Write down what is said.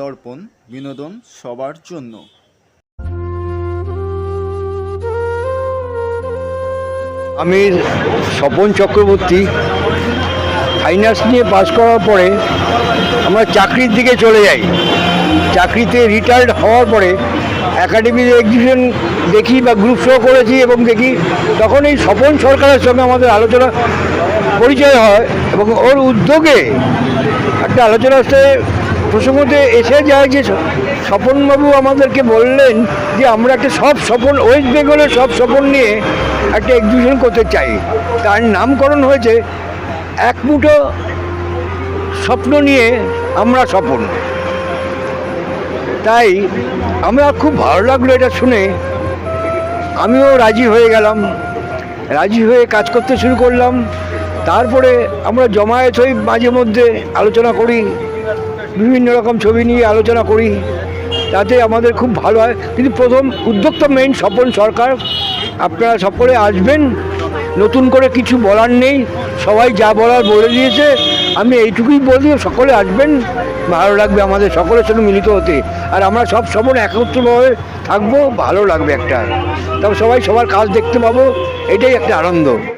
দর্পণ, বিনোদন সবার জন্য। আমি স্বপন চক্রবর্তী ফাইন্যান্স নিয়ে পাশ করার পরে আমরা চাকরির দিকে চলে যাই। চাকরিতে রিটায়ার্ড হওয়ার পরে একাডেমির এক্সিবিশন দেখি বা গ্রুপ শো করেছি এবং দেখি তখন এই স্বপন সরকারের সঙ্গে আমাদের আলোচনা পরিচয় হয় এবং ওর উদ্যোগে একটা আলোচনা আসতে প্রসঙ্গতে এসে যায় যে স্বপনবাবু আমাদেরকে বললেন যে আমরা একটা সব স্বপন ওয়েস্ট বেঙ্গলের সব স্বপন নিয়ে একটা এক্সিবিশন করতে চাই। তার নামকরণ হয়েছে এক মুঠো স্বপ্ন নিয়ে আমরা স্বপন। তাই আমরা খুব ভালো লাগল এটা শুনে। আমিও রাজি হয়ে গেলাম। রাজি হয়ে কাজ করতে শুরু করলাম। তারপরে আমরা জমায়েত হই মাঝে মধ্যে আলোচনা করি। বিভিন্ন রকম ছবি নিয়ে আলোচনা করি। তাতে আমাদের খুব ভালো হয়। কিন্তু প্রথম উদ্যোক্তা মেইন স্বপন সরকার। আপনারা সকলে আসবেন। নতুন করে কিছু বলার নেই। সবাই যা বলার বলে দিয়েছে। আমি এইটুকুই বলি সকলে আসবেন। ভালো লাগবে আমাদের সকলের সঙ্গে মিলিত হতে। আর আমরা সব সময় একত্রভাবে থাকব। ভালো লাগবে একটা। তবে সবাই সবার কাজ দেখতে পাবো। এটাই একটা আনন্দ।